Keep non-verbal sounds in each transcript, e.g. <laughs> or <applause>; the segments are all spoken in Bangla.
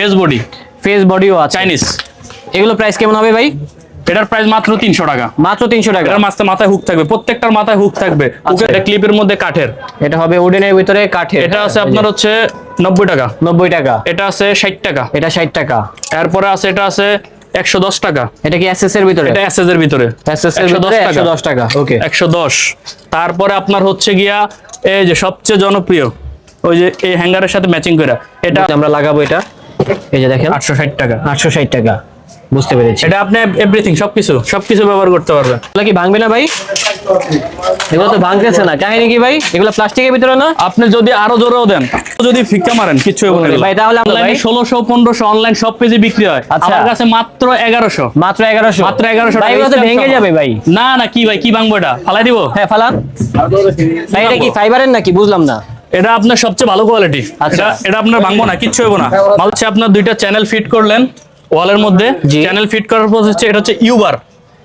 ফেস বডি ফেস বডিও আছে। চাইনিজ এগুলো প্রাইস কেমন হবে ভাই? এটার প্রাইস মাত্র তিনশো টাকা। মাত্র তিনশো টাকা? এটার মাঝে মাথায় হুক থাকবে। প্রত্যেকটার মাথায় হুক থাকবে। আচ্ছা। এটা ক্লিপের মধ্যে কাঠের। এটা হবে উডেনের ভিতরে কাঠের। এটা আছে আপনার হচ্ছে নব্বই টাকা। নব্বই টাকা। এটা আছে ষাট টাকা। এটা ষাট টাকা। এরপরে আছে এটা আছে একশো দশ টাকা। এটা কি এসএস এর ভিতরে? এটা এসএস এর ভিতরে। এসএস এর ভিতরে। একশো দশ টাকা। ওকে একশো দশ। তারপরে আপনার হচ্ছে গিয়া এই যে সবচেয়ে জনপ্রিয় ওই যে এই হ্যাঙ্গারের সাথে ম্যাচিং করে এটা আমরা লাগাবো এটা। এই যে দেখেন। আটশো ষাট টাকা। আটশো ষাট টাকা। বুঝতে পেরেছি। এটা আপনি এভরিথিং সবকিছু সবকিছু ব্যবহার করতে পারবেন। এগুলো কি ভাঙবে না ভাই? এগুলো তো ভাঙতেছে না। কাহিনী কি ভাই? এগুলো প্লাস্টিকের ভিতরে না? আপনি যদি আরও জোরেও দেন যদি ফিক্কা মারেন কিচ্ছু হবে না ভাই, তাহলে অনলাইনে ভাই- ষোলোশো পনেরোশো অনলাইন সব পেজে বিক্রি হয়। আচ্ছা। আমার কাছে মাত্র এগারোশো। মাত্র এগারোশো। মাত্র এগারোশো ভাই এগুলো তো ভেঙে যাবে ভাই। না না কি ভাই কি ভাঙবো এটা? ফালাই দিব হ্যাঁ ফালান। ভাই এটা কি ফাইবারের নাকি? বুঝলাম না। এটা আপনার সবচেয়ে ভালো কোয়ালিটি আচ্ছা। এটা আপনার ভাঙবো না কিচ্ছু হবে না। মাল হচ্ছে আপনার দুইটা চ্যানেল ফিট করলেন ওয়ালের মধ্যে। চ্যানেল ফিট করার পর হচ্ছে এটা হচ্ছে ইউবার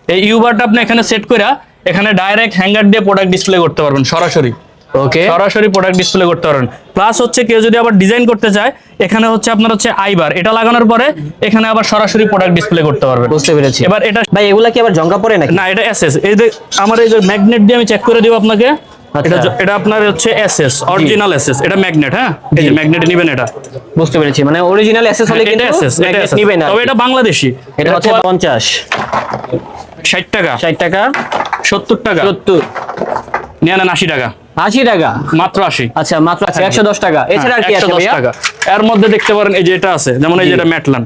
এই ইউবারটা আপনি এখানে সেট করে এখানে ডাইরেক্ট হ্যাঙ্গার দিয়ে প্রোডাক্ট ডিসপ্লে করতে পারবেন সরাসরি। ওকে সরাসরি প্রোডাক্ট ডিসপ্লে করতে পারবেন। প্লাস হচ্ছে কেউ যদি আবার ডিজাইন করতে চায় এখানে হচ্ছে আপনার হচ্ছে আইবার এটা লাগানোর পরে এখানে আবার সরাসরি প্রোডাক্ট ডিসপ্লে করতে পারবেন। বুঝতে পেরেছি। এবার এটা ভাই এগুলা কি আবার জঙ্কা পড়ে নাকি? না এটা এসএস এই যে আমার এই যে ম্যাগনেট দিয়ে আমি চেক করে দিব আপনাকে। এটা জ- এটা আপনার হচ্ছে এসএস অরিজিনাল এসএস এটা ম্যাগনেট হ্যাঁ? এই যে ম্যাগনেট নেবেন এটা। বুঝতে পেরেছি মানে অরিজিনাল এসএস হলে কিন্তু এটা magnet না তবে এটা বাংলাদেশি। এটা হচ্ছে পঞ্চাশ। ষাট টাকা। ষাট টাকা। সত্তর টাকা। সত্তর। নিয়ে নেন আশি টাকা। আশি টাকা? মাত্র আশি। আচ্ছা মাত্র আছে একশো দশ টাকা। এছাড়া আর কি আছে 110 ভাইয়া? টাকা। এর মধ্যে দেখতে পারেন এই যে এটা আছে যেমন এই যে এটা ম্যাটলান।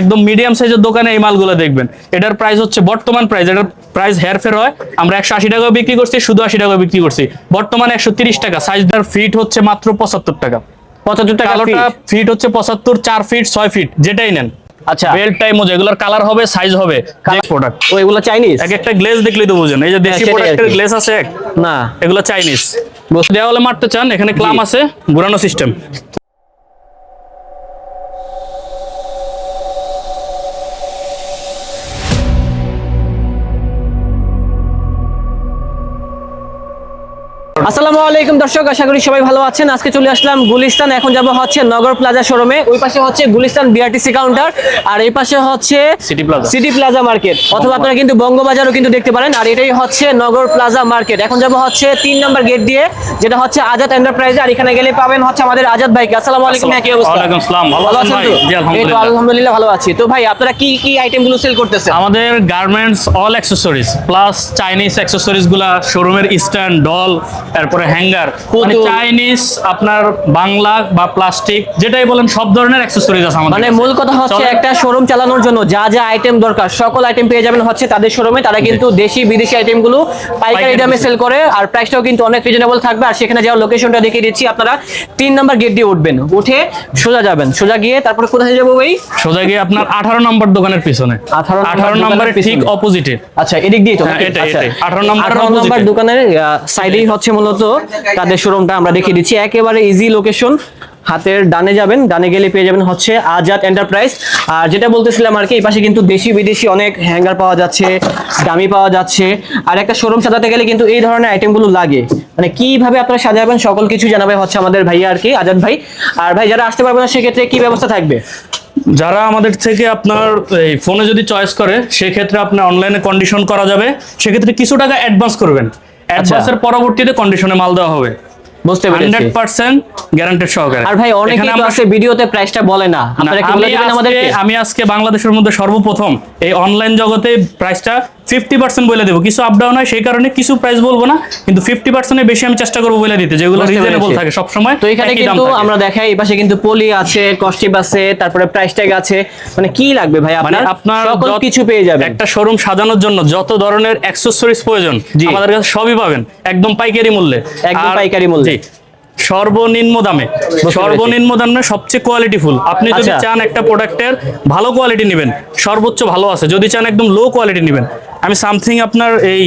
একদম মিডিয়াম সাইজের দোকানে এই মালগুলো দেখবেন। এটার প্রাইস হচ্ছে বর্তমান প্রাইস এটার প্রাইস হেয়ারফের হয়। আমরা একশো আশি টাকা বিক্রি করছি শুধু আশি টাকা বিক্রি করছি। বর্তমানে একশো তিরিশ টাকা সাইজটার ফিট হচ্ছে মাত্র পঁচাত্তর টাকা। পঁচাত্তর টাকা ফিট হচ্ছে পঁচাত্তর চার ফিট ছয় ফিট যেটাই নেন। আচ্ছা। বেল্ট কালার হবে সাইজ হবে প্রোডাক্ট ও এগুলো চাইনিজ এক একটা গ্লেজ দেখলেই তো বুঝেন। এই যে দেশি হ্যাঁ, প্রোডাক্টের গ্লেজ আছে এক? না। এগুলো চাইনিজ দেওয়ালে মারতে চান এখানে ক্লাম আছে ঘুরানো সিস্টেম আসসালামু আলাইকুম দর্শক আশা করি সবাই ভালো আছেন। আজকে চলে আসলাম গুলিস্তান এখন যাব হচ্ছে নগর প্লাজা শোরুমে। ওই পাশে হচ্ছে গুলিস্তান বিআরটিসি কাউন্টার আর এই পাশে হচ্ছে City Plaza City Plaza market অথবা আপনারা কিন্তু বঙ্গবাজারও কিন্তু দেখতে পারেন আর এটাই হচ্ছে নগর প্লাজা মার্কেট। এখন যাব হচ্ছে তিন নম্বর গেট দিয়ে যেটা হচ্ছে আজাদ এন্টারপ্রাইজ আর এখানে গেলে পাবেন হচ্ছে আমাদের আজাদ ভাইকে আসসালামু আলাইকুম কি অবস্থা? ওয়ালাইকুম আসসালাম। ভালো আছেন তো? জি, এই তো আলহামদুলিল্লাহ। আলহামদুলিল্লাহ ভালো আছি। তো ভাই আপনারা কি কি আইটেমগুলো সেল করতেছেন? আমাদের garments all accessories plus Chinese অ্যাক্সেসরিজগুলা শোরুমের স্ট্যান্ড ডল তারপরে হ্যাঙ্গার মানে চাইনিজ আপনার বাংলা বা প্লাস্টিক যেটাই বলেন সব ধরনের অ্যাক্সেসরিজ আছে আমাদের মানে মূল কথা হচ্ছে একটা শোরুম চালানোর জন্য যা যা আইটেম দরকার সকল আইটেম পেয়ে যাবেন হচ্ছে তাদের শোরুমে তারা কিন্তু দেশি বিদেশি আইটেমগুলো পাইকারি দামে সেল করে আর প্রাইসটাও কিন্তু অনেক রিজনেবল থাকবে। আর সেখানে যাওয়ার লোকেশনটা দেখিয়ে দিচ্ছি আপনারা তিন নাম্বার গেট দিয়ে উঠবেন। উঠে সোজা যাবেন। সোজা গিয়ে তারপরে কোথায় যাব ভাই? সোজা গিয়ে আপনার আঠারো নম্বর দোকানের পিছনে। 18 নম্বর আঠারো নম্বরের ঠিক। অপোজিটে আচ্ছা এদিক দিয়ে তো হ্যাঁ, আচ্ছা। 18 নম্বরের 18 নম্বর দোকানের সাইডেই হচ্ছে মূলত তাদের শোরুমটা আমরা দেখিয়ে দিচ্ছি। একেবারে ইজি লোকেশন হাতের ডানে যাবেন, ডানে গেলে পেয়ে যাবেন হচ্ছে আজাদ এন্টারপ্রাইজ আর যেটা বলতেছিলাম আর কি, এই পাশে কিন্তু দেশি বিদেশি অনেক হ্যাঙ্গার পাওয়া যাচ্ছে, দামি পাওয়া যাচ্ছে। আর একটা শোরুম সাজাতে গেলে কিন্তু এই ধরনের আইটেমগুলো লাগে। মানে কীভাবে আপনারা সাজাবেন, সকল কিছু জানাবে হচ্ছে আমাদের ভাইয়া আর কি আজাদ ভাই। আর ভাই, যারা আসতে পারবে না, সেক্ষেত্রে কি ব্যবস্থা থাকবে? যারা আমাদের থেকে আপনার এই ফোনে যদি চয়েস করে, সেক্ষেত্রে আপনার অনলাইনে কন্ডিশন করা যাবে। সেক্ষেত্রে কিছু টাকা অ্যাডভান্স করবেন। অ্যাডভান্সের পরবর্তীতে কন্ডিশনে মাল দেওয়া হবে। বুঝতে পেরেছি। হান্ড্রেড পার্সেন্ট গ্যারান্টেড সহকারে। আর ভাই অনেকেই তো আছে ভিডিওতে প্রাইসটা বলে না। আপনারা কি বলে দিবেন আমাদেরকে? আমি আজকে বাংলাদেশের মধ্যে সর্বপ্রথম এই অনলাইন জগতে প্রাইসটা ফিফটি পার্সেন্ট বলে দেবো। কিছু আপ ডাউন হয় সেই কারণে কিছু প্রাইস বলব না কিন্তু ফিফটি পার্সেন্টের বেশি আমি চেষ্টা করব বলে দিতে যেগুলো রিজনেবল থাকে সবসময় তো এখানে কিন্তু আমরা দেখাই এই পাশে কিন্তু পলি আছে কস্টিপ আছে তারপরে প্রাইস ট্যাগ আছে। মানে কি লাগবে ভাই মানে আপনার? আপনার সকল যত- কিছু পেয়ে যাবেন। একটা শোরুম সাজানোর জন্য যত ধরনের অ্যাক্সেসরিজ প্রয়োজন। আমাদের কাছে সবই পাবেন একদম পাইকারি মূল্যে। একদম পাইকারি মূল্যে। সর্বনিম্ন দামে। সর্বনিম্ন দামে। সবচেয়ে কোয়ালিটিফুল আপনি যদি আচ্ছা। চান একটা প্রোডাক্টের ভালো কোয়ালিটি নেবেন সর্বোচ্চ ভালো আছে। যদি চান একদম লো কোয়ালিটি নেবেন আমি সামথিং আপনার এই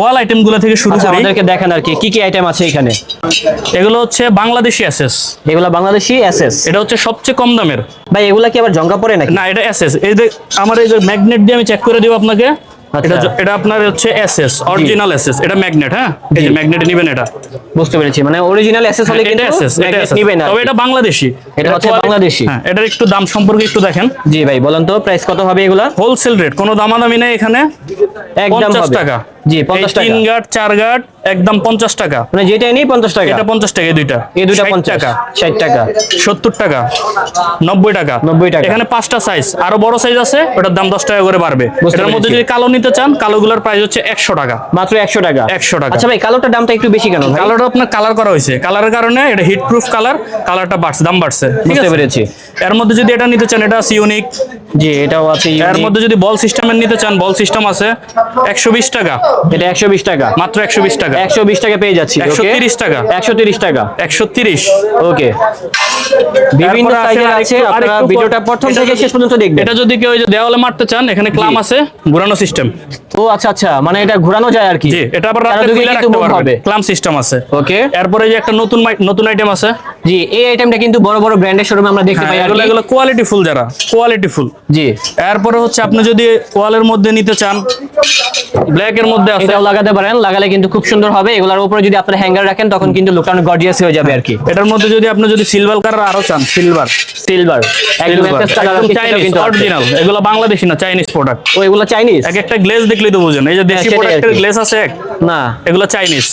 ওয়াল আইটেমগুলো থেকে শুরু আচ্ছা করি। আমাদেরকে দেখেন আর কি কি কি আইটেম আছে এখানে? এগুলো হচ্ছে বাংলাদেশি অ্যাসেস এগুলো বাংলাদেশি এসএস এটা হচ্ছে সবচেয়ে কম দামের। ভাই এগুলা কি আবার জঙ্কা পড়ে নাকি? না এটা অ্যাসেস এই যে আমার এই যে ম্যাগনেট দিয়ে আমি চেক করে দিব আপনাকে। এটা এটা আপনার হচ্ছে এসএস অরিজিনাল এসএস এটা ম্যাগনেট হ্যাঁ? এই যে ম্যাগনেট নেবেন এটা। বুঝতে পেরেছি। মানে অরিজিনাল অ্যাসেস হলে কিন্তু এসএস এটা নিবেন না তবে এটা বাংলাদেশি। এটা হচ্ছে বাংলাদেশি। হ্যাঁ এটার একটু দাম সম্পর্কে একটু দেখেন। জি ভাই বলেন তো প্রাইস কত হবে এগুলা? হোলসেল রেট কোনো দামাদামি নেই এখানে। একদম পঞ্চাশ হবে। টাকা। জি 50 টাকা তিন গার্ড চার গার্ড একদম পঞ্চাশ টাকা। মানে যেটাই নেই 50 টাকা? এটা পঞ্চাশ টাকা এই দুইটা। এই দুইটা 60 50 টাকা। 60 টাকা। সত্তর টাকা। নব্বই টাকা। 90 টাকা। এখানে পাঁচটা সাইজ আরও বড় সাইজ আছে ওটার দাম দশ টাকা করে বাড়বে। এটার মধ্যে যদি কালো নিতে চান কালোগুলোর প্রাইস হচ্ছে একশো টাকা। মাত্র 100 টাকা? 100 টাকা। আচ্ছা ভাই কালোটার দামটা একটু বেশি কেন ভাই? কালারটা আপনার কালার করা হয়েছে। কালারের কারণে এটা হিট প্রুফ কালার কালারটা বাড়ছে দাম বাড়ছে। ঠিক বুঝতে আছে? পেরেছি। এর মধ্যে যদি এটা নিতে চান এটা আছে ইউনিক জি এটাও আছে এর মধ্যে যদি বল সিস্টেমের নিতে চান বল সিস্টেম আছে একশো বিশ টাকা। এটা 120 টাকা। মাত্র একশো বিশ টাকা। 120 টাকা পেয়ে যাচ্ছি ওকে? 130 টাকা। 130 টাকা। একশো তিরিশ। ওকে। বিভিন্ন সাইজের আছে আপনারা ভিডিওটা প্রথম থেকে শেষ পর্যন্ত দেখবেন। এটা যদি কেউ ওই যে দেওয়ালে মারতে চান এখানে ক্লাম আছে ঘোরানো সিস্টেম ও আচ্ছা আচ্ছা মানে এটা ঘোরানো যায় আর কি? জি এটা আবার রাতে খুলে রাখতে ক্লাম সিস্টেম আছে। ওকে। এরপরে যে একটা নতুন নতুন আইটেম আছে। জি এই আইটেমটা কিন্তু বড় বড় ব্র্যান্ডের শোরুমে আমরা দেখতে হ্যাঁ, পাই এগুলো এগুলো কোয়ালিটি ফুল যারা কোয়ালিটি ফুল জি। এরপরে হচ্ছে আপনি যদি ওয়ালের মধ্যে নিতে চান ব্ল্যাক এর মধ্যে আছে। এটাও লাগাতে পারেন লাগালে কিন্তু খুব সুন্দর হবে। এগুলোর উপরে যদি আপনারা হ্যাঙ্গার রাখেন তখন কিন্তু লুকটা অনেক গর্জিয়াস হয়ে যাবে আর কি। এটার মধ্যে যদি আপনি যদি সিলভার কালার আরও চান সিলভার সিলভার একদম চাইনিজ অরিজিনাল এগুলো বাংলাদেশি না চাইনিজ প্রোডাক্ট ও এগুলো চাইনিজ এক একটা গ্লেজ দেখলেই তো বুঝেন। এই যে দেশি হ্যাঁ, প্রোডাক্টের আর গ্লেজ আছে এক। না। এগুলো চাইনিজ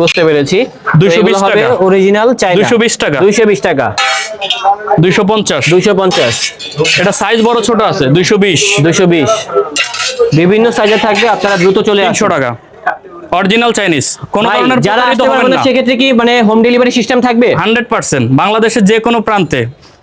বুঝতে পেরেছি। 220 হবে টাকা। অরিজিনাল চাইনা 220 টাকা। 220 টাকা। দুইশো পঞ্চাশ। 250 এটা সাইজ বড় ছোট আছে দুইশো বিশ। 220 বিভিন্ন সাইজের থাকবে আপনারা দ্রুত চলে আসুন। টাকা। অরিজিনাল চাইনিজ কোন ধরনের যারা আসতে পারবেন না সেক্ষেত্রে কি মানে হোম ডেলিভারি সিস্টেম থাকবে? Hundred percent. বাংলাদেশের যে কোনো প্রান্তে।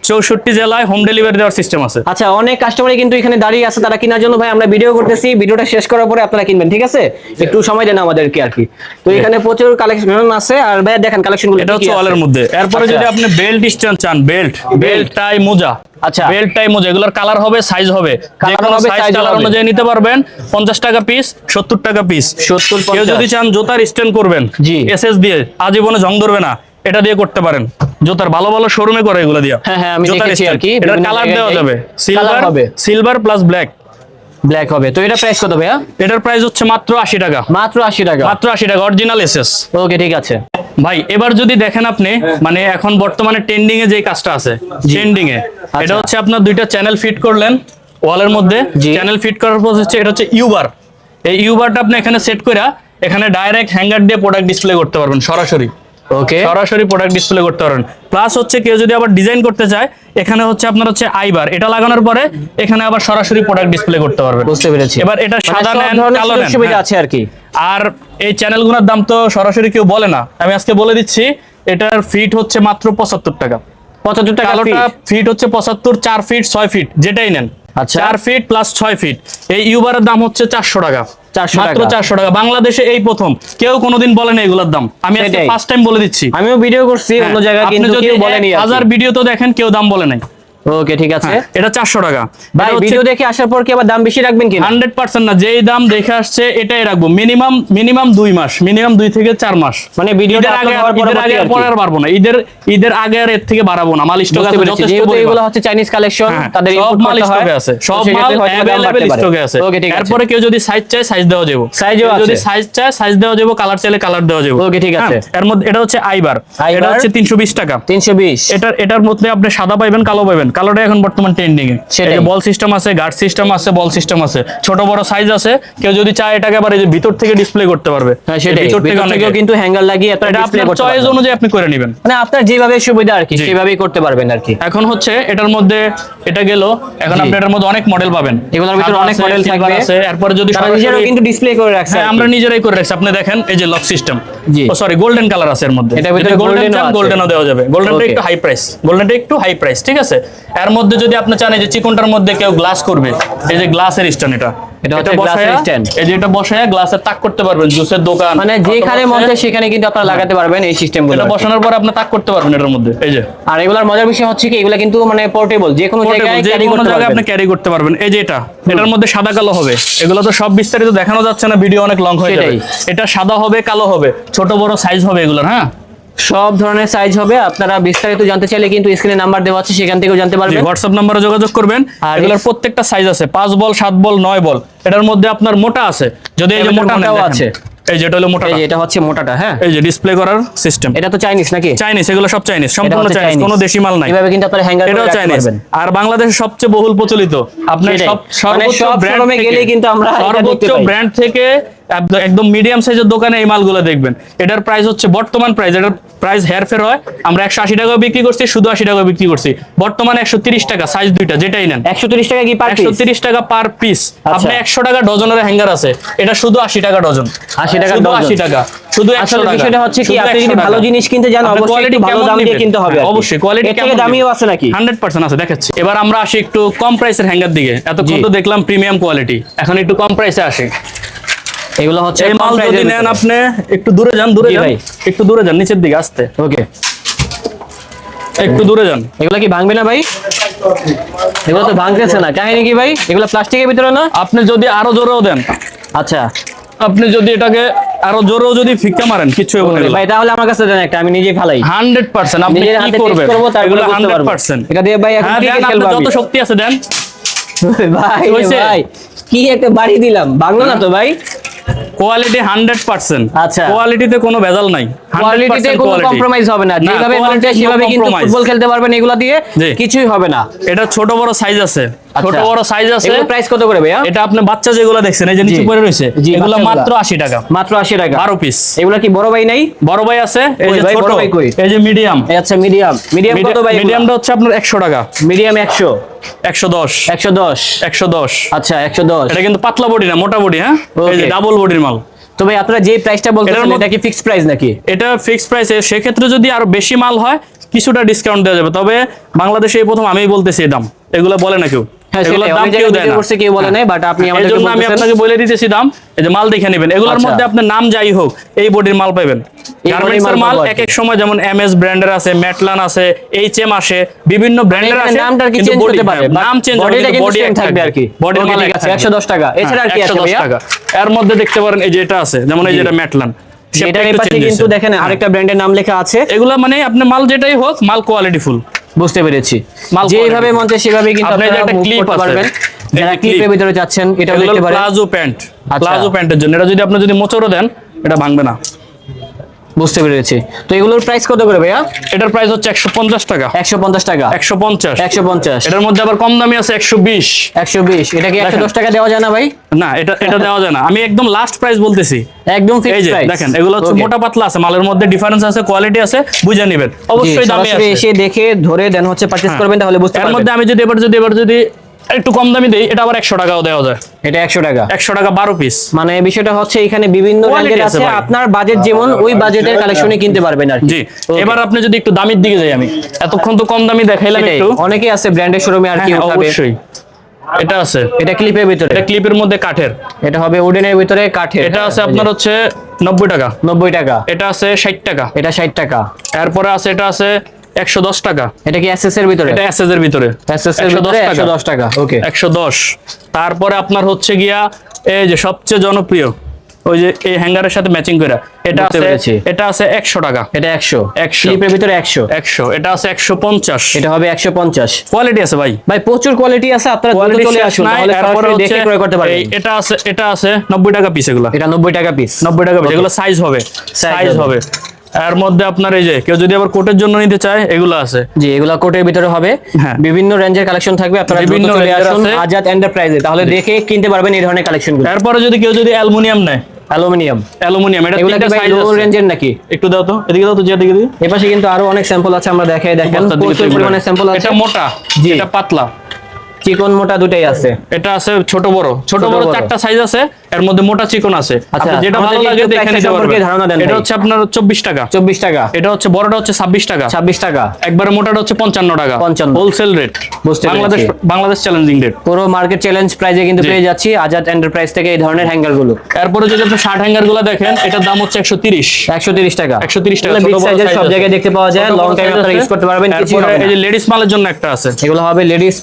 চৌষট্টি জেলায় হোম ডেলিভারি দেওয়ার সিস্টেম আছে। আচ্ছা অনেক কাস্টমারই কিন্তু এখানে দাঁড়িয়ে আছে তারা কেনার জন্য। ভাই আমরা ভিডিও করতেছি ভিডিওটা শেষ করার পরে আপনারা কিনবেন ঠিক আছে? একটু সময় দেন আমাদেরকে আর কি। তো এখানে প্রচুর কালেকশন আছে আর ভাই দেখেন কালেকশনগুলো এটা হচ্ছে ওয়ালের মধ্যে। এরপরে আচ্ছা। যদি আপনি বেল্ট স্ট্যান্ড চান বেল্ট বেল্ট টাই মোজা। আচ্ছা। বেল্ট টাই মোজা এগুলোর কালার হবে সাইজ হবে। যে কোনো সাইজ কালার অনুযায়ী নিতে পারবেন পঞ্চাশ টাকা পিস সত্তর টাকা পিস 70 কেউ যদি চান জুতার স্ট্যান্ড করবেন জি। এসএস দিয়ে আজীবনে জং ধরবে না। এটা দিয়ে করতে পারেন। জুতার ভালো ভালো শোরুমে করে এগুলো দিয়ে। হ্যাঁ, হ্যাঁ, আমি দেখেছি আর কি, বিভিন্ন কালার দেওয়া যাবে। সিলভার হবে। সিলভার প্লাস ব্ল্যাক ব্ল্যাক হবে। তো এটা প্রাইস কত ভাইয়া? এটার প্রাইস হচ্ছে মাত্র আশি টাকা। মাত্র 80 টাকা। মাত্র আশি টাকা অরিজিনাল এসএস ওকে ঠিক আছে। ভাই এবার যদি দেখেন আপনি মানে এখন বর্তমানে ট্রেন্ডিং এ যে কাজটা আছে ট্রেন্ডিং এ এটা হচ্ছে আপনার দুইটা চ্যানেল ফিট করলেন ওয়ালের মধ্যে। চ্যানেল ফিট করার পর হচ্ছে এটা হচ্ছে ইউবার এই ইউবারটা আপনি এখানে সেট করে এখানে ডাইরেক্ট হ্যাঙ্গার দিয়ে প্রোডাক্ট ডিসপ্লে করতে পারবেন সরাসরি। ওকে সরাসরি প্রোডাক্ট ডিসপ্লে করতে পারেন। প্লাস হচ্ছে কেউ যদি আবার ডিজাইন করতে চায় এখানে হচ্ছে আপনার হচ্ছে আইবার এটা লাগানোর পরে এখানে আবার সরাসরি প্রোডাক্ট ডিসপ্লে করতে পারবেন। বুঝতে পেরেছি। এবার এটা মানে সাদা নেন কালো নেন সুবিধা হ্যাঁ। আছে আর কি। আর এই চ্যানেলগুলোর দাম তো সরাসরি কেউ বলে না। আমি আজকে বলে দিচ্ছি এটার ফিট হচ্ছে মাত্র পঁচাত্তর টাকা। 75 টাকা। ফিট হচ্ছে পঁচাত্তর চার ফিট ছয় ফিট যেটাই নেন। চার ফিট প্লাস ছয় ফিট এই ইউবারের দাম হচ্ছে চারশো টাকা। 400 মাত্র টাকা। চারশো টাকা। বাংলাদেশে এই প্রথম। কেউ কোনোদিন বলে না এগুলোর দাম। আমি আজকে ফার্স্ট টাইম বলে দিচ্ছি। আমিও ভিডিও করছি অন্য হ্যাঁ, জায়গায় বলেনি হাজার ভিডিও তো দেখেন কেউ দাম বলে নাই। ওকে ঠিক আছে। হ্যাঁ, এটা চারশো টাকা। ভাই ভিডিও দেখে আসার পর কি আবার দাম বেশি রাখবেন হান্ড্রেড পার্সেন্ট না যেই দাম দেখে আসছে এটাই রাখব। মিনিমাম মিনিমাম দুই মাস মিনিমাম দুই থেকে চার মাস। মানে ভিডিওটা আগে হওয়ার ঈদের আগে পরে আর পারব না। ঈদের ঈদের আগে আর এর থেকে বাড়াবো না। মাল স্টক আছে যথেষ্ট এগুলো হচ্ছে চাইনিজ কালেকশন হ্যাঁ, তাদের সব মাল স্টকে আছে। সব মাল পারে। স্টকে আছে। ওকে ঠিক আছে। এরপরে কেউ যদি সাইজ চায় সাইজ দেওয়া যাবে। কেউ যদি সাইজ চায় সাইজ দেওয়া যাবে কালার চাইলে কালার দেওয়া যাবে। ওকে, ঠিক আছে। হ্যাঁ, এর মধ্যে এটা হচ্ছে আইবার। এটা হচ্ছে তিনশো বিশ টাকা। 320 এটার এটার মধ্যে আপনি সাদা পাইবেন কালো পাইবেন। কালোটা এখন বর্তমান ট্রেন্ডিং এ। বল সিস্টেম আছে গার্ড সিস্টেম আছে বল সিস্টেম আছে। ছোট বড় সাইজ আছে কেউ যদি চায় এটাকে আবার এই যে ভিতর থেকে ডিসপ্লে করতে পারবে। হ্যাঁ সেটাই। ভিতর থেকে ভিতর অনেকে থেকেও কিন্তু হ্যাঙ্গার লাগিয়ে আপনারা এটা ডিসপ্লে করতে চয়েস অনুযায়ী আপনি করে নেবেন। মানে আপনার যেভাবে সুবিধা আর কি সেভাবেই করতে পারবেন আর কি। এখন হচ্ছে এটার মধ্যে এটা গেল এখন আপনি এটার মধ্যে অনেক মডেল পাবেন। এগুলোর ভিতরে অনেক মডেল থাকবে। আছে এরপরে যদি নিজেরাও কিন্তু ডিসপ্লে করে রাখছে হ্যাঁ আমরা নিজেরাই করে রাখছি। আপনি দেখেন এই যে লক সিস্টেম জি। ও সরি গোল্ডেন কালার আছে এর মধ্যে। এটার ভিতরে গোল্ডেন ও চান গোল্ডেনও দেওয়া যাবে। গোল্ডেনটা একটু হাই প্রাইস গোল্ডেনটা একটু হাই প্রাইস ঠিক আছে? এর মধ্যে যদি আপনি চান যে চিকনটার মধ্যে কেউ গ্লাস করবে এই যে গ্লাসের স্ট্যান্ড এটা। এটা হচ্ছে glass-এর এই যে এটা বসায় গ্লাসের তাক করতে পারবেন জুসের দোকান। মানে যেখানে মন চায় সেখানে কিন্তু আপনারা লাগাতে পারবেন এই সিস্টেমগুলো এটা বসানোর পর আপনি তাক করতে পারবেন এটার মধ্যে এই যে। আর এগুলোর মজার বিষয় হচ্ছে কি এগুলো কিন্তু মানে পোর্টেবল যে কোনো জায়গায় করতে আপনি ক্যারি করতে পারবেন। এই যে এটা এটার মধ্যে সাদা কালো হবে। এগুলো তো সব বিস্তারিত দেখানো যাচ্ছে না ভিডিও অনেক লং হয়ে যাবে। এটা সাদা হবে কালো হবে ছোট বড় সাইজ হবে এগুলোর হ্যাঁ? সব ধরনের সাইজ হবে। আপনারা বিস্তারিত জানতে চাইলে কিন্তু স্ক্রিনে নাম্বার দেওয়া আছে সেখান থেকেও জানতে পারবেন। হোয়াটসঅ্যাপ নাম্বারে যোগাযোগ করবেন। আর এগুলোর প্রত্যেকটা সাইজ আছে পাঁচ বল সাত বল নয় বল। এটার মধ্যে আপনার মোটা আছে। যদি এই যে এটার মোটা নেন, মোটাও দেখেন। আছে। এই যে এটা হলো মোটা এটা হচ্ছে মোটাটা হ্যাঁ? এই যে ডিসপ্লে করার সিস্টেম এটা তো চাইনিজ নাকি? চাইনিজ এগুলো সব চাইনিজ সম্পূর্ণ চাইনিজ কোনো দেশি মাল নাই। এভাবে কিন্তু আপনারা হ্যাঙ্গার করে এটাও রাখতে চাইনিজ পারবেন। আর বাংলাদেশের সবচেয়ে বহুল প্রচলিত আপনি সব মানে সর্বোচ্চ ব্র্যান্ড শোরুমে গেলেই কিন্তু আমরা সর্বোচ্চ ব্র্যান্ড থেকে একদম মিডিয়াম সাইজের দোকানে এই মালগুলো দেখবেন। এটার প্রাইস হচ্ছে বর্তমান প্রাইস এটার প্রাইস হেরফের হয় আমরা একশো আশি টাকা বিক্রি করছি শুধু আশি টাকা বিক্রি করছি। বর্তমানে একশো তিরিশ টাকা সাইজ দুইটা যেটাই নেন। একশো তিরিশ টাকা কি পার একশো তিরিশ টাকা পার পিস আপনি একশো টাকা ডজনের হ্যাঙ্গার আছে এটা শুধু আশি টাকা ডজন। 80 টাকা শুধু আশি টাকা শুধু একশো আসলে বিষয়টা হচ্ছে কি আপনি যদি ভালো জিনিস কিনতে যান অবশ্যই quality ভালো দাম দিয়ে কিনতে হবে হ্যাঁ, অবশ্যই কোয়ালিটি এর থেকে দামিও আছে নাকি? আছে দেখাচ্ছি। এবার আমরা আসি একটু কম প্রাইসের হ্যাঙ্গার দিকে। এতক্ষণ তো দেখলাম প্রিমিয়াম কোয়ালিটি এখন একটু কম প্রাইসে আসে। এগুলো হচ্ছে এই মাল যদি নেন আপনি একটু দূরে যান দূরে যান। একটু দূরে যান নিচের দিকে আসতে। ওকে। একটু দূরে যান। এগুলো কি ভাঙবে না ভাই? এগুলো তো ভাঙতেছে না। কাহিনী কি ভাই? এগুলো প্লাস্টিকের ভিতরে না? আপনি যদি আরও জোরেও দেন। আচ্ছা। আপনি যদি এটাকে আরও জোরেও যদি ফিক্কা মারেন কিছু হবে না ভাই তাহলে আমার কাছে দেন একটা আমি নিজে ফালাই। হান্ড্রেড পার্সেন্ট আপনি কি করবেন? এগুলো বুঝতে হান্ড্রেড পারব পার্সেন্ট। এটা দিয়ে ভাই এখন হ্যাঁ ক্রিকেট আপনার যত শক্তি আছে দেন। <laughs> ভাই ভাই কি একটা বাড়ি দিলাম ভাঙলো না তো ভাই? কোয়ালিটি হান্ড্রেড পার্সেন্ট আচ্ছা। কোয়ালিটিতে কোনো ভেজাল নাই কোয়ালিটিতে কোনো কম্প্রোমাইজ হবে না। যেভাবে সেভাবে কিন্তু ফুটবল খেলতে পারবেন এগুলো দিয়ে কিছুই হবে না। এটা ছোট বড় সাইজ আছে। ছোট আচ্ছা। বড় সাইজ আছে। এগুলো প্রাইস কত করে ভাইয়া? এটা আপনি বাচ্চা যেগুলো দেখছেন এই যে নিচে পড়ে রয়েছে এগুলো মাত্র আশি টাকা। মাত্র আশি টাকা। বারো পিস এগুলো কি বড় ভাই নাই? বড় ভাই আছে এই যে ছোট। ভাই কই? এই যে মিডিয়াম আচ্ছা মিডিয়াম মিডিয়াম কত ভাই মিডিয়ামটা হচ্ছে আপনার একশো টাকা। মিডিয়াম একশো। একশো দশ। একশো দশ। একশো দশ। আচ্ছা একশো দশ। এটা কিন্তু পাতলা বডি না মোটা বডি হ্যাঁ? এই যে ডাবল বডির মাল। তো ভাই আপনারা যে প্রাইসটা বলতেছেন এটা কি ফিক্সড প্রাইস নাকি? এটা ফিক্সড প্রাইসে সেক্ষেত্রে যদি আরও বেশি মাল হয় কিছুটা ডিসকাউন্ট দেওয়া যাবে। তবে বাংলাদেশে এই প্রথম আমিই বলতেছি এই দাম। এগুলো বলে না কেউ। হ্যাঁ এগুলোর সেটাই, দাম অনেক কেউ জায়গায় দেয় ভিডিও না। করছে কেউ বলে নাই বাট আপনি এই আমাদেরকে জন্য আমি আপনাকে বলে দিতেছি দাম। এই যে মাল দেখে নেবেন। এগুলোর আচ্ছা। মধ্যে আপনার নাম যাই হোক এই বডির মাল পাবেন এই গার্মেন্টস body এর মাল মাল পাবো আর এক এক সময় যেমন এম ব্র্যান্ডের আছে ম্যাটলান আছে এইচ আসে বিভিন্ন ব্র্যান্ডের এখানে আছে নামটা কি চেঞ্জ body- পারে হ্যাঁ, নাম চেঞ্জ হবে বডি থাকবে আর কি। বডির Okay, মাল আছে 110 টাকা। এছাড়া আর কি হ্যাঁ, আছে ভাইয়া? এর মধ্যে দেখতে পারেন এই যে এটা আছে যেমন এই যে এটা ম্যাটলান এটার পাশে কিন্তু দেখেন আরেকটা ব্র্যান্ডের নাম লেখা আছে। এগুলা মানে আপনি মাল যেটাই হোক মাল কোয়ালিটি ফুল বুঝতে পেরেছি। যেভাবে। মন চাই সেভাবে কিন্তু আপনি আপনারা একটা ক্লিপ পারবেন। যারা ক্লিপের ভিতরে যাচ্ছেন এটা দেখতে পারেন। Palazzo pant. আচ্ছা। প্লাজো প্যান্টের জন্য। এটা যদি আপনি যদি মোচড়ও দেন এটা ভাঙবে না। বুঝতে পেরেছি। তো এগুলোর প্রাইস কত করে ভাইয়া? এটার প্রাইস হচ্ছে একশো পঞ্চাশ টাকা। একশো পঞ্চাশ টাকা। একশো পঞ্চাশ। একশো পঞ্চাশ। এটার মধ্যে আবার কম দামি আছে একশো বিশ। একশো বিশ। এটা কি একশো দেখেন। দশ টাকা দেওয়া যায় না ভাই? না এটা এটা দেওয়া যায় না। আমি একদম লাস্ট প্রাইস বলতেছি। একদম ফিক্সড প্রাইস দেখেন এগুলো হচ্ছে মোটা পাতলা আছে মালের মধ্যে ডিফারেন্স আছে কোয়ালিটি আছে বুঝে নেবেন। অবশ্যই দামি আছে। এসে দেখে ধরে দেন হচ্ছে পারচেজ হ্যাঁ। করবেন তাহলে বুঝতে এর মধ্যে আমি যদি এবার যদি এবার যদি একটু কম দামি দেই এটা আবার একশো টাকাও দেওয়া যায়। এটা একশো টাকা। একশো টাকা বারো পিস মানে বিষয়টা হচ্ছে এখানে বিভিন্ন র্যাঙ্কের আছে আপনার বাজেট যেমন ওই বাজেটের কালেকশনে কিনতে পারবেন আর জি এবার আপনি যদি একটু দামির দিকে যাই আমি। এতক্ষণ তো কম দামি দেখাইলাম একটু। অনেকে আছে ব্র্যান্ডের শোরুমে আর কি হ্যাঁ, উঠাবে। অবশ্যই। এটা আছে। এটা ক্লিপের ভিতরে। এটা ক্লিপের মধ্যে কাঠের। এটা হবে উডেনের ভিতরে কাঠের। এটা আছে আপনার হচ্ছে নব্বই টাকা। নব্বই টাকা। এটা আছে ষাট টাকা। এটা ষাট টাকা। এরপরে আছে এটা আছে একশো দশ টাকা। এটা কি এসএস এর ভিতরে? এটা এসএস এর ভিতরে। এসএস এর ভিতরে টাকা। একশো দশ টাকা ওকে একশো দশ। তারপরে আপনার হচ্ছে গিয়া এই যে সবচেয়ে জনপ্রিয় ওই যে এই হ্যাঙ্গারের সাথে ম্যাচিং করে এটা আছে এটা আছে একশো টাকা। এটা একশো। 100 ক্লিপের ভিতরে একশো। একশো। এটা আছে একশো পঞ্চাশ। এটা হবে একশো পঞ্চাশ। কোয়ালিটি আছে ভাই। ভাই প্রচুর কোয়ালিটি আছে আপনারা দ্রুত চলে আসুন তাহলে হচ্ছে দেখে ক্রয় করতে পারবেন। এটা আছে এটা আছে নব্বই টাকা পিস এগুলা। এটা নব্বই টাকা পিস নব্বই টাকা পিস এগুলো সাইজ হবে। সাইজ হবে। এর মধ্যে আপনার এই যে কেউ যদি আবার কোটের জন্য নিতে চায় এগুলো আছে। জি এগুলা কোটের ভিতরে হবে। হ্যাঁ। বিভিন্ন রেঞ্জের কালেকশন থাকবে। আপনারা বিভিন্ন চলে আসুন। আজাদ এন্টারপ্রাইজে তাহলে দেখে কিনতে পারবেন এই ধরনের কালেকশনগুলো। এরপরে যদি কেউ যদি অ্যালুমিনিয়াম নেয়। অ্যালুমিনিয়াম। অ্যালুমিনিয়াম এটা তিনটা সাইজ আছে। রেঞ্জের নাকি? একটু দাও তো এদিকে দাও তো যে দিকে এপাশে কিন্তু আরও অনেক স্যাম্পল আছে আমরা দেখাই দেখেন। প্রচুর পরিমাণে স্যাম্পল আছে এটা মোটা জি। এটা পাতলা। চিকন মোটা দুটাই আছে। এটা আছে ছোট বড়। ছোট বড়। চারটা সাইজ আছে এর মধ্যে মোটা চিকন আছে। আচ্ছা, আপনি যেটা ভালো লাগে দেখে নিতে পারবেন। ধারণা দেন এটা হচ্ছে আপনার চব্বিশ টাকা। চব্বিশ টাকা। এটা হচ্ছে বড়টা হচ্ছে ছাব্বিশ টাকা। ছাব্বিশ টাকা। একবারে মোটাটা হচ্ছে পঞ্চান্ন টাকা। 55 হোলসেল রেট বুঝতে বাংলাদেশ বাংলাদেশ চ্যালেঞ্জিং রেট পুরো মার্কেট চ্যালেঞ্জ প্রাইজে কিন্তু পেয়ে যাচ্ছি আজাদ এন্টারপ্রাইজ থেকে এই ধরনের হ্যাঙ্গারগুলো। এরপরে যদি আপনি শার্ট হ্যাঙ্গারগুলো দেখেন এটার দাম হচ্ছে একশো তিরিশ। একশো তিরিশ টাকা। 130 টাকা, ছোট বড় সব জায়গায় দেখতে পাওয়া যায়। লং টাইম আপনারা ইউজ করতে পারবেন। কিছু এই যে লেডিস মালের জন্য একটা আছে। এগুলো হবে লেডিস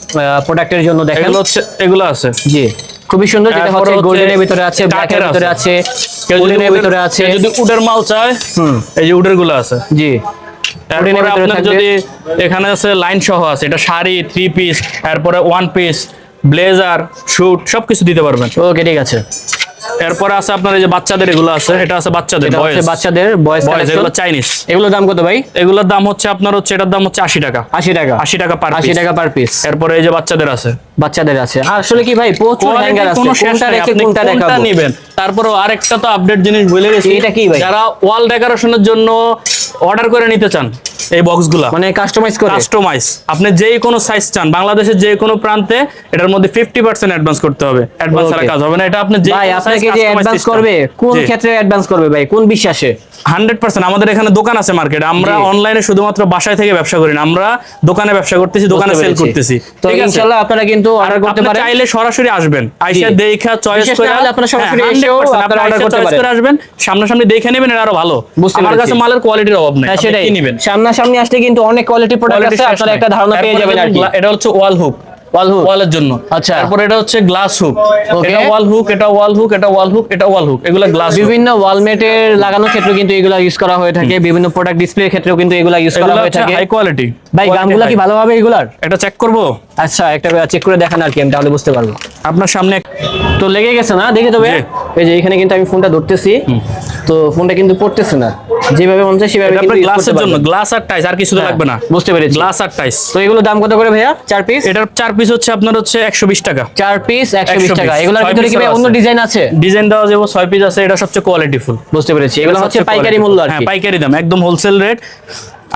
প্রোডাক্টের জন্য দেখেন। এগুলো হচ্ছে এগুলো আছে। জি। খুবই সুন্দর যেটা হচ্ছে গোল্ডেনের ভিতরে আছে ব্ল্যাকের ভিতরে আছে। গোল্ডেনের ভিতরে আছে। যদি উডের মাল চায় হুম। এই যে উডেরগুলো আছে। জি। তারপরে আপনার যদি এখানে আছে লাইন সহ আছে এটা শাড়ি থ্রি পিস তারপরে ওয়ান পিস ব্লেজার শুট সবকিছু দিতে পারবেন। ওকে ঠিক আছে। এরপরে আছে আপনার এই যে বাচ্চাদের এগুলো আছে এটা আছে বাচ্চাদের বয়স বাচ্চাদের বয়স এগুলো চাইনিজ এগুলোর দাম কত ভাই? এগুলোর দাম হচ্ছে আপনার হচ্ছে এটার দাম হচ্ছে আশি টাকা। আশি টাকা। আশি টাকা পার আশি টাকা পার পিস এরপরে এই যে বাচ্চাদের আছে। বাচ্চাদের আছে। আসলে কি ভাই প্রচুর হ্যাঙ্গার আছে। কোনটা রেখে কোনটা দেখাবো? নিবেন? তারপরে আরেকটা তো আপডেট জিনিস বলে গেছি। এটা কি ভাই? যারা ওয়াল ডেকোরেশনের জন্য অর্ডার করে নিতে চান এই বক্সগুলো? মানে কাস্টমাইজ করে। কাস্টমাইজ আপনি যেই কোনো সাইজ চান বাংলাদেশের যে কোনো প্রান্তে এটার মধ্যে ফিফটি পার্সেন্ট অ্যাডভান্স করতে হবে। অ্যাডভান্স ছাড়া কাজ হবে না। এটা আপনি যে ভাই আপনাকে যে অ্যাডভান্স করবে কোন ক্ষেত্রে অ্যাডভান্স করবে ভাই? কোন বিশ্বাসে? Hundred percent. আমাদের এখানে দোকান আছে মার্কেটে। আমরা অনলাইনে শুধুমাত্র বাসায় থেকে ব্যবসা করি না আমরা দোকানে ব্যবসা করতেছি দোকানে সেল করতেছি। তো ইনশাআল্লাহ আপনারা কিন্তু অর্ডার করতে পারেন। চাইলে সরাসরি আসবেন। আইসা দেখা চয়েস করে আপনারা সরাসরি হ্যাঁ, 100% আপনারা আপনি করতে পারেন। আসবেন সামনাসামনি দেখে নেবেন এটা আরও ভালো। আমার কাছে মালের কোয়ালিটির অভাব নেই। হ্যাঁ সেটাই। নেবেন সামনাসামনি আসলে কিন্তু অনেক কোয়ালিটি প্রোডাক্ট আছে আপনারা একটা ধারণা পেয়ে যাবেন আর এটা হচ্ছে ওয়াল হুক ওয়াল হুক। ওয়ালের জন্য। আচ্ছা। তারপর এটা হচ্ছে গ্লাস হুক. এটা ওয়াল হুক এটা ওয়াল হুক এটা ওয়াল হুক এটা ওয়াল হুক। এগুলা গ্লাস বিভিন্ন ওয়ালমেটের লাগানোর ক্ষেত্রে কিন্তু এগুলা ইউজ করা হয়ে থাকে। বিভিন্ন প্রোডাক্ট ডিসপ্লের ক্ষেত্রেও কিন্তু এগুলা ইউজ করা হয়ে থাকে। হাই কোয়ালিটি ভাই গামগুলা কি ভালো হবে এগুলার? এটা চেক করব? আচ্ছা একটা চেক করে দেখান আর কি আমি তাহলে বুঝতে পারব। আপনার সামনে তো লেগে গেছে না? দেখে তবে। এই যে এখানে কিন্তু আমি ফোনটা ধরতেছি। তো ফোনটা কিন্তু পড়তেছে না। যেভাবে মন চায় সেভাবে কিন্তু গ্লাসের জন্য। গ্লাস আর টাইস আর কিছু তো হ্যাঁ, লাগবে না। বুঝতে পেরেছি। গ্লাস আর টাইস তো এগুলো দাম কত করে ভাইয়া? চার পিস এটার চার পিস হচ্ছে আপনার হচ্ছে একশো বিশ টাকা। চার পিস একশো বিশ 120 টাকা। এগুলোর ভিতরে কি ভাই অন্য ডিজাইন আছে? ডিজাইন দেওয়া যাবে ছয় পিস আছে এটা সবচেয়ে কোয়ালিটি ফুল বুঝতে পেরেছি। এগুলো হচ্ছে পাইকারি মূল্য আর হ্যাঁ কি। পাইকারি দাম একদম হোলসেল রেট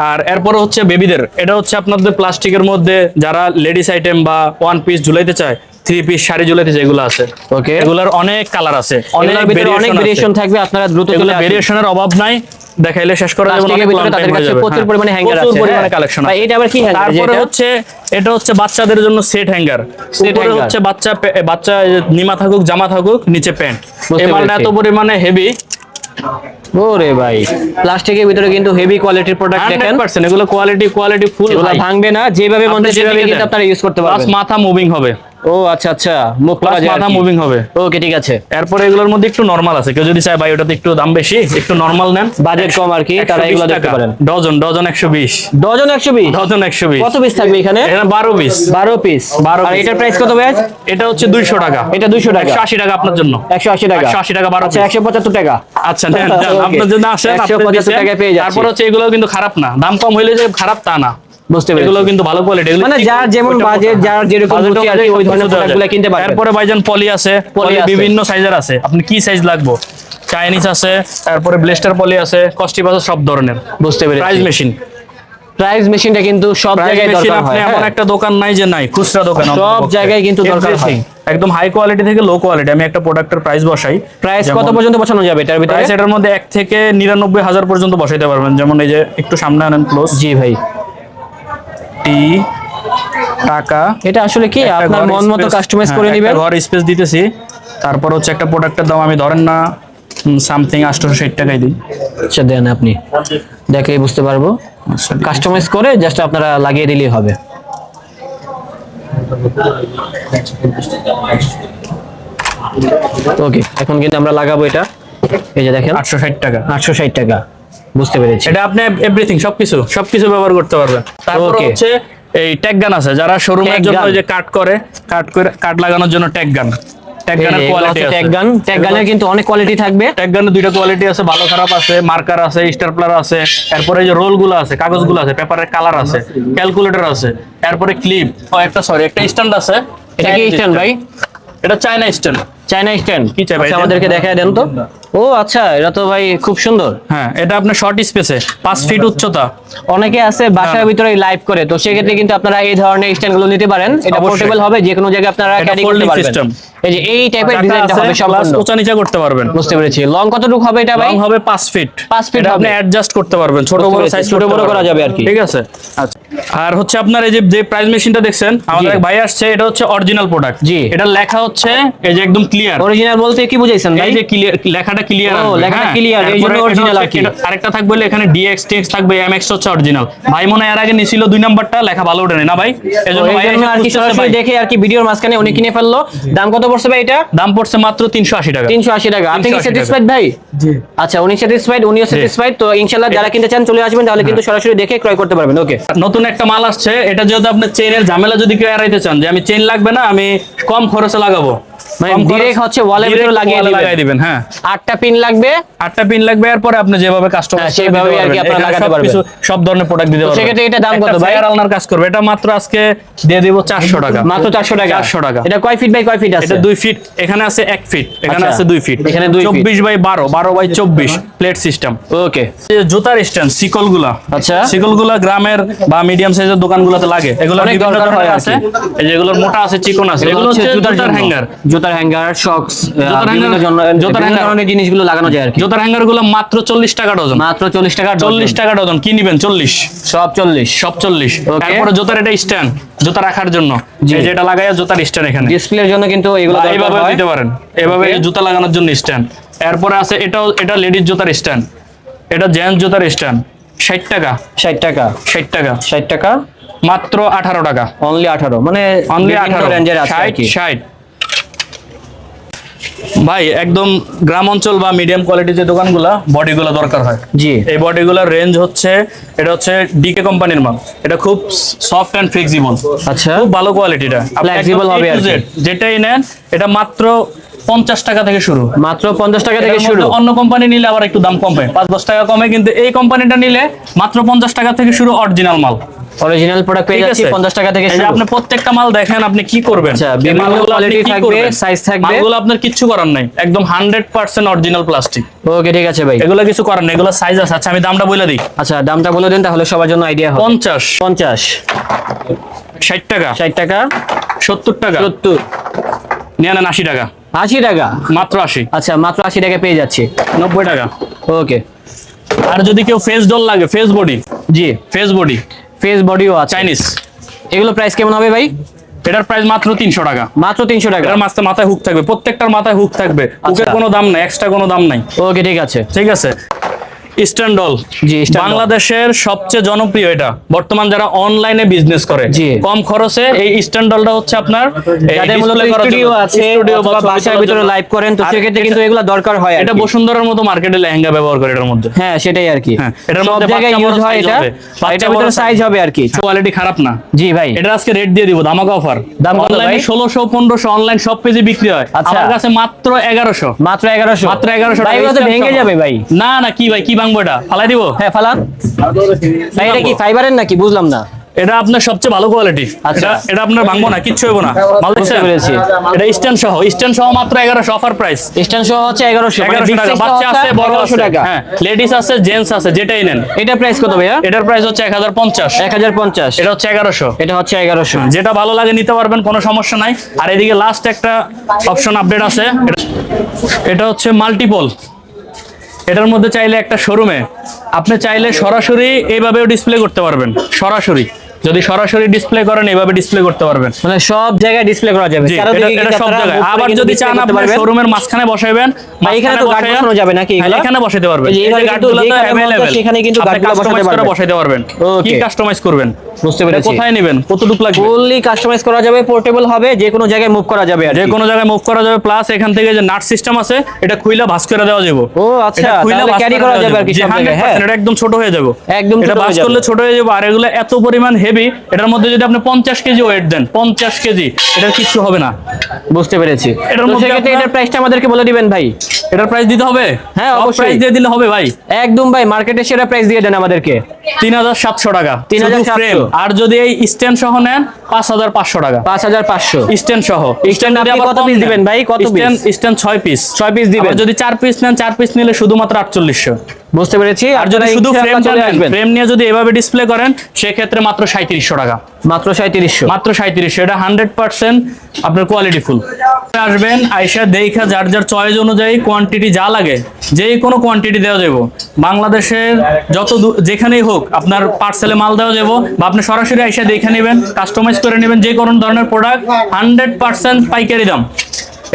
আর এরপরে হচ্ছে বেবিদের এটা হচ্ছে আপনাদের প্লাস্টিকের মধ্যে যারা লেডিস আইটেম বা ওয়ান পিস ঝুলাইতে চায় থ্রি পিস শাড়ি ঝুলাইতে আছে ওকে এগুলোর অনেক কালার আছে। অনেক ভেরিয়েশন থাকবে আপনারা দ্রুত ভেরিয়েশনের অভাব নাই দেখাইলে শেষ করা যাবে অনেক long হয়ে যাবে। প্রচুর হ্যাঁ, পরিমাণে হ্যাঙ্গার আছে প্রচুর পরিমাণে। কালেকশন আছে। এটা আবার কি হ্যাঙ্গার তারপরে হচ্ছে এটা হচ্ছে বাচ্চাদের জন্য সেট হ্যাঙ্গার উপরে হচ্ছে বাচ্চা বাচ্চা নিমা থাকুক জামা থাকুক নিচে প্যান্ট বুঝতে এই মালটা এত পরিমাণে হেভি ওরে ভাই। প্লাস্টিকের ভিতরে কিন্তু হেভি কোয়ালিটির প্রোডাক্ট দেখেন। হান্ড্রেড পার্সেন্ট এগুলো কোয়ালিটি কোয়ালিটি ফুল ভাঙবে না। যেভাবে মন সেভাবে কিন্তু আপনারা ইউজ করতে পারবেন। মাথা মুভিং হবে। ও আচ্ছা আচ্ছা। যায় মাথা মুভিং হবে। ওকে ঠিক আছে। এরপরে এগুলোর মধ্যে একটু নরমাল আছে। কেউ যদি চায় ভাই ওটাতে একটু দাম বেশি একটু নরমাল নেন। বাজেট কম আর কি তারা এগুলো দেখতে পারেন। ডজন ডজন একশো বিশ। ডজন একশো বিশ? ডজন একশো বিশ। কত পিস থাকবে এখানে? এখানে বারো পিস বারো পিস 12 আর এটার প্রাইস কত ভাই? এটা হচ্ছে দুইশো টাকা। এটা দুইশো টাকা। একশো আশি টাকা আপনার জন্য। একশো আশি টাকা। 180 টাকা, 12 আচ্ছা piece। একশো পঁচাত্তর টাকা। আচ্ছা নেন, <laughs> আপনার যদি আসেন আপনি 175 দিছেন। টাকায় পেয়ে যাচ্ছি। তারপর হচ্ছে এগুলো কিন্তু খারাপ না। দাম কম হইলে যে খারাপ তা না। বুঝতে পেরেছি। এগুলো কিন্তু ভালো কোয়ালিটি মানে যার যেমন বাজেট যার যেরকম রুচি আর ওই ধরনের প্রোডাক্টগুলো কিনতে পারবেন। তারপরে ভাইজান পলি আছে পলি বিভিন্ন সাইজের আছে। আপনি কি সাইজ লাগবে? চাইনিজ আছে তারপরে ব্লেস্টার পলি আছে কস্টিপ আছে সব ধরনের। বুঝতে পেরেছি। প্রাইস মেশিন প্রাইস মেশিনটা কিন্তু সব জায়গায় মেশিন দরকার হয়। এমন। একটা দোকান নাই যে নাই খুচরা দোকান সব জায়গায় কিন্তু দরকার হয়। একদম হাই কোয়ালিটি থেকে লো কোয়ালিটি আমি একটা প্রোডাক্টের প্রাইস বসাই। প্রাইস কত পর্যন্ত বসানো যাবে এটার ভিতরে? প্রাইস এটার মধ্যে এক থেকে নিরানব্বই হাজার পর্যন্ত বসাইতে পারবেন। যেমন এই যে একটু সামনে আনেন ক্লোজ জি ভাই। টি টাকা। এটা আসলে কি? আপনার মন মতো কাস্টমাইজ হ্যাঁ, করে নেবেন? ঘর স্পেস দিতেছি। তারপর হচ্ছে একটা প্রোডাক্টের দাম আমি ধরেন না সামথিং আটশোশো ষাট টাকায় দিই। আচ্ছা দেন আপনি। দেখলেই বুঝতে পারব। কাস্টমাইজ করে জাস্ট আপনারা লাগিয়ে দিলেই হবে। ওকে এখন কিন্তু আমরা লাগাবো এটা। এই যে দেখেন। আটশো ষাট টাকা। আটশো ষাট টাকা। বুঝতে পেরেছি। এটা আপনি এভরিথিং সবকিছু সবকিছু ব্যবহার করতে পারবেন। তারপর হচ্ছে এই ট্যাগ গান আছে যারা শোরুমের জন্য যে কাট করে কাট করে কাট লাগানোর জন্য ট্যাগ গান ট্যাগ গানের কোয়ালিটি আছে। ট্যাগ গান ট্যাগ গানের কিন্তু অনেক কোয়ালিটি থাকবে। ট্যাগ গানের দুইটা কোয়ালিটি আছে ভালো খারাপ আছে মার্কার আছে স্টারপ্লার আছে এরপরে যে রোলগুলো আছে কাগজগুলো আছে পেপারের কালার আছে ক্যালকুলেটর আছে এরপরে ক্লিপ ও একটা সরি একটা স্ট্যান্ড আছে। এটা কি স্ট্যান্ড ভাই? এটা চায়না স্ট্যান্ড চাইনা স্ট্যান্ড কি চাই ভাই? আচ্ছা, আমাদেরকে দেখায় দেন তো। ও আচ্ছা এটা তো ভাই খুব সুন্দর। হ্যাঁ এটা আপনার শর্ট স্পেসে পাঁচ ফিট উচ্চতা। অনেকে আছে বাসার হ্যাঁ। ভিতরে লাইভ করে তো সেক্ষেত্রে কিন্তু আপনারা এই ধরনের স্ট্যান্ডগুলো নিতে পারেন। এটা পোর্টেবল হবে যে কোনো জায়গায় আপনারা ক্যারি করতে পারবেন। এই যে এই টাইপের ডিজাইনটা হবে plus সম্পূর্ণ। উঁচা নিচা করতে পারবেন। বুঝতে পেরেছি। লং কতটুকু হবে এটা ভাই? লং হবে পাঁচ ফিট পাঁচ feet এটা আপনি। অ্যাডজাস্ট করতে পারবেন ছোট বড় সাইজ ছোট বড় করা যাবে আর কি। ঠিক আছে? আচ্ছা। আর হচ্ছে আপনার এই যে যে প্রাইস মেশিনটা দেখছেন আমাদের এক ভাই আসছে এটা হচ্ছে অরিজিনাল প্রোডাক্ট জি। এটা লেখা হচ্ছে এই যে একদম ক্লিয়ার অরিজিনাল বলতে কি বুঝাইছেন ভাই? এই যে ক্লিয়ার লেখাটা ক্লিয়ার ও, লেখাটা clear, এই জন্য original আর কি। আরেকটা থাকবে এখানে ডিএক্স টিএক্স থাকবে এমএক্স হচ্ছে অরিজিনাল ভাই মনে এর আগে নিছিল দুই নাম্বারটা লেখা ভালো ওঠে না ভাই? এজন্য ভাই আর কি সরাসরি দেখে আর কি ভিডিওর মাঝখানে উনি কিনে ফেলল। দাম কত পড়ছে ভাই এটা? দাম পড়ছে মাত্র তিনশো আশি টাকা। তিনশো আশি টাকা। আপনি কি স্যাটিসফাইড ভাই? জি। আচ্ছা উনি স্যাটিসফাইড উনিও স্যাটিসফাইড তো ইনশাল্লাহ যারা কিনতে চান চলে আসবেন তাহলে কিন্তু সরাসরি দেখে ক্রয় করতে পারবেন। ওকে। নতুন একটা মাল আসছে এটা যেহেতু আপনার চেইনের ঝামেলা যদি কেউ এড়াইতে চান যে আমি চেইন লাগবে না আমি কম খরচে লাগাবো। মানে হচ্ছে ভিতরে লাগিয়ে দিবেন। হ্যাঁ। আটটা পিন লাগবে। আটটা পিন লাগবে এরপরে আপনি যেভাবে কাস্টমার হ্যাঁ, সেইভাবেই আর কি আপনারা লাগাতে পারবেন। সব ধরনের প্রোডাক্ট দিতে পারবেন। সেক্ষেত্রে এটা দাম কত ভাই? আলনার কাজ করবে। এটা মাত্র আজকে দিয়ে দিব চারশো টাকা। মাত্র চারশো টাকা। 400 টাকা। এটা কয় ফিট বাই কয় ফিট আছে? এটা দুই ফিট এখানে আছে এক ফিট এখানে আচ্ছা, আছে দুই ফিট এখানে দুই feet। চব্বিশ বাই বারো। বারো বাই চব্বিশ। প্লেট সিস্টেম ওকে জুতার স্ট্যান্ড শিকলগুলা আচ্ছা। শিকলগুলা গ্রামের বা মিডিয়াম সাইজের দোকানগুলোতে লাগে। এগুলো অনেক বিভিন্ন হয় ধরনের আছে। এই যেগুলোর মোটা আছে চিকন আছে। এগুলো হচ্ছে জুতার হ্যাঙ্গার জুতার হ্যাঙ্গার শক্স জুতার hanger- জন্য- জুতার hanger- ধরনের জিনিসগুলো লাগানো যায় আর কি। জুতার হ্যাঙ্গারগুলো মাত্র চল্লিশ টাকা ডজন। মাত্র চল্লিশ টাকা চল্লিশ টাকা ডজন কি নিবেন চল্লিশ। সব চল্লিশ। সব চল্লিশ. তারপরে জুতার এটা স্ট্যান্ড জুতা রাখার জন্য। যেটা লাগাই জুতার স্ট্যান্ড এখানে। ডিসপ্লের জন্য কিন্তু এগুলো এইভাবে দিতে পারেন। এভাবে. জুতা লাগানোর জন্য স্ট্যান্ড এরপরে আছে এটাও এটা লেডিস জুতার স্ট্যান্ড এটা জেন্টস জুতার স্ট্যান্ড ষাট টাকা। ষাট টাকা। ষাট টাকা। ষাট টাকা। মাত্র আঠারো টাকা। অনলি আঠারো। মানে অনলি আঠারো। রেঞ্জের ষাট ষাট। ভাই একদম গ্রাম অঞ্চল বা মিডিয়াম কোয়ালিটির যে দোকানগুলা বডিগুলো দরকার হয়। জি। এই বডিগুলোর রেঞ্জ হচ্ছে এটা হচ্ছে ডিকে কোম্পানির মাল। এটা খুব সফট অ্যান্ড ফ্লেক্সিবল আচ্ছা। খুব ভালো কোয়ালিটিটা Flexible হবে যেটাই নেন এটা মাত্র পঞ্চাশ টাকা থেকে শুরু। মাত্র পঞ্চাশ টাকা থেকে শুরু। অন্য কোম্পানি নিলে আবার একটু দাম কমে পাঁচ দশ টাকা কমে কিন্তু এই কোম্পানিটা নিলে মাত্র পঞ্চাশ টাকা থেকে শুরু অরিজিনাল মাল। অরিজিনাল প্রোডাক্ট পেয়ে যাচ্ছি আছে। পঞ্চাশ টাকা থেকে শুরু। আপনি প্রত্যেকটা মাল দেখেন আপনি কি করবেন? আচ্ছা, বিভিন্ন মালগুলো আপনি quality কি থাকবে, size থাকবে। মালগুলো আপনার কিচ্ছু করার নাই। একদম hundred percent original plastic okay ঠিক আছে ভাই। এগুলো কিছু করার নেই এগুলো সাইজ আছে। আচ্ছা আমি দামটা বলে দিই। আচ্ছা দামটা বলে দেন তাহলে সবার জন্য আইডিয়া হবে। পঞ্চাশ। পঞ্চাশ। ষাট টাকা। ষাট টাকা। সত্তর টাকা। সত্তর। নিয়ে নেন আশি টাকা। আশি টাকা? মাত্র আশি। আচ্ছা মাত্র আশি টাকা পেয়ে যাচ্ছি। নব্বই টাকা। ওকে আর যদি কেউ ফেস ডল লাগে ফেস বডি জি। ফেস বডি ফেস বডিও আছে। চাইনিজ এগুলো প্রাইস কেমন হবে ভাই? এটার প্রাইস মাত্র তিনশো টাকা। মাত্র তিনশো টাকা? এটার মাঝে মাথায় হুক থাকবে। প্রত্যেকটার মাথায় হুক থাকবে। হুকের আচ্ছা। কোনো দাম নাই এক্সট্রা কোনো দাম নাই। ওকে ঠিক আছে। ঠিক আছে? ইস্টার্ন ডল জি, Eastern doll। বাংলাদেশের সবচেয়ে জনপ্রিয় এটা। বর্তমান যারা অনলাইনে বিজনেস করে। কম খরচে এই ইস্টার্ন ডলটা হচ্ছে আপনার এই যাদের display মূলত করার স্টুডিও আছে Studio বা অথবা ছবি বাসার ভিতরে লাইভ করেন তো সেক্ষেত্রে কিন্তু এগুলো দরকার হয় এটা বসুন্ধরার মতো মার্কেটে লেহেঙ্গা ব্যবহার করে এটার মধ্যে। হ্যাঁ সেটাই আর কি। এটার মধ্যে জায়গায় ইউজ এটা। হবে। আর বাচ্চা এটার ভিতরে সাইজ হবে আর কি। কোয়ালিটি খারাপ না। জি ভাই। এটা আজকে রেট দিয়ে দিব অফার দাম কত ভাই? ষোলোশো পনেরোশো অনলাইন সব পেজে বিক্রি হয়। আচ্ছা। আমার কাছে মাত্র এগারোশো। মাত্র এগারোশো। মাত্র এগারোশো ভাই ভেঙে যাবে ভাই। না না কি ভাই কি ভাঙবো এটা ফালাই দিব? হ্যাঁ ফালান। ভাই এটা কি ফাইবারের নাকি? বুঝলাম না। এটা আপনার সবচেয়ে ভালো কোয়ালিটি আচ্ছা। এটা আপনার ভাঙবো না কিচ্ছু হইব না। এটা স্ট্যান্ড সহ। স্ট্যান্ড সহ মাত্র এগারোশো অফার প্রাইস স্ট্যান্ড সহ হচ্ছে টাকা। বাচ্চা আছে বড় আছে। টাকা। হ্যাঁ লেডিস আছে জেন্টস আছে যেটাই নেন। এটা প্রাইস কত ভাইয়া? এটার প্রাইস হচ্ছে এক হাজার পঞ্চাশ এক হাজার পঞ্চাশ এটা হচ্ছে এগারোশো। এটা হচ্ছে এগারোশো। যেটা ভালো লাগে নিতে পারবেন কোনো সমস্যা নাই। আর এদিকে লাস্ট একটা অপশন আপডেট আছে। এটা হচ্ছে মাল্টিপল এটার মধ্যে চাইলে একটা শোরুমে। আপনি চাইলে সরাসরি এইভাবেও ডিসপ্লে করতে পারবেন। সরাসরি। যদি সরাসরি ডিসপ্লে করেন এইভাবে ডিসপ্লে করতে পারবেন। মানে সব জায়গায় ডিসপ্লে করা যাবে। এটা- সব জায়গায়। আবার যদি চান আপনি শোরুমের মাঝখানে বসাইবেন বা এখানে তো গার্ড বসানো যাবে নাকি হ্যাঁ, এখানে বসাইতে পারবেন। এই গার্ডগুলো তো available। সেখানে কিন্তু গার্ডগুলো বসাতে পারবেন। বসাইতে পারবেন। কি কাস্টমাইজ করবেন? বুঝতে পেরেছি। কোথায় নেবেন? কতটুকু লাগবে? ফুললি কাস্টমাইজ করা যাবে পোর্টেবল হবে যে কোনো জায়গায় মুভ করা যাবে যে কোনো জায়গায় মুভ করা যাবে প্লাস এখান থেকে যে নাট সিস্টেম আছে এটা খুইলা ভাঁজ করে দেওয়া যাবে। ও আচ্ছা খুইলা ক্যারি করা যাবে আর কি জি, সব জায়গায় হ্যাঁ। এটা একদম ছোট হয়ে যাবে। একদম এটা ভাঁজ করলে ছোট হয়ে যাবে আর এগুলো এত পরিমাণ হেভি এটার মধ্যে যদি আপনি পঞ্চাশ কেজি ওয়েট দেন পঞ্চাশ কেজি এটার কিচ্ছু হবে না। বুঝতে পেরেছি। এটার মধ্যে এটার প্রাইসটা আমাদেরকে বলে দিবেন ভাই। এটার প্রাইস দিতে হবে? হ্যাঁ, অবশ্যই। প্রাইস দিয়ে দিলে হবে ভাই। একদম ভাই মার্কেটে সেরা প্রাইস দিয়ে দেন আমাদেরকে। তিন হাজার সাতশো টাকা। 3700 ফ্রেম আর যদি এই স্ট্যান্ড সহ নেন পাঁচ হাজার পাঁচশো টাকা। পাঁচ হাজার পাঁচশো। স্ট্যান্ড সহ। আপনি কত পিস দিবেন ভাই? কত piece? স্ট্যান্ড ছয় পিস ছয় পিস দিবেন। যদি চার পিস নেন চার পিস নিলে শুধুমাত্র আটচল্লিশশো। বুঝতে পেরেছি। আর যদি শুধু ফ্রেম ফ্রেম নিয়ে যদি এভাবে ডিসপ্লে করেন সেক্ষেত্রে মাত্র সাঁত্রিশশো টাকা। মাত্র সাঁত্রিশশো মাত্র সাঁত্রিশশো এটা হান্ড্রেড পার্সেন্ট আপনার কোয়ালিটি ফুল আসবেন আইসা দেখা যার যার চয়েস অনুযায়ী কোয়ান্টিটি যা লাগে যেই কোনো কোয়ান্টিটি দেওয়া যাব বাংলাদেশের যত যেখানেই হোক আপনার পার্সেলে মাল দেওয়া যাব বা আপনি সরাসরি আইসা দেখে নেবেন কাস্টমাইজ করে নেবেন যে কোনো ধরনের প্রোডাক্ট হান্ড্রেড পার্সেন্ট পাইকারি দাম।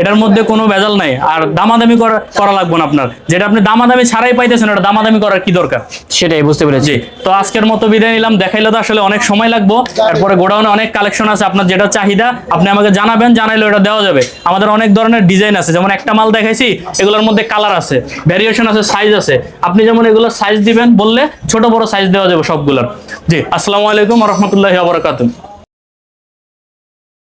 এটার মধ্যে কোনো ভেজাল নাই। আর দামাদামি করা লাগবে না আপনার। যেটা আপনি দামাদামি ছাড়াই পাইতেছেন ওটা দামাদামি করার কি দরকার? সেটাই বুঝতে পেরেছি। তো আজকের মতো বিদায় নিলাম। দেখাইলে তো আসলে অনেক সময় লাগবে। তারপরে গোডাউনে অনেক কালেকশন আছে। আপনার যেটা চাহিদা আপনি আমাকে জানাবেন জানাইলে ওটা দেওয়া যাবে। আমাদের অনেক ধরনের ডিজাইন আছে। যেমন একটা মাল দেখাইছি এগুলোর মধ্যে কালার আছে ভ্যারিয়েশন আছে সাইজ আছে। আপনি যেমন এগুলোর সাইজ দিবেন বললে ছোট বড় সাইজ দেওয়া যাবে সবগুলোর। জি আসসালামু আলাইকুম রহমতুল্লাহি আবরাকাতুহ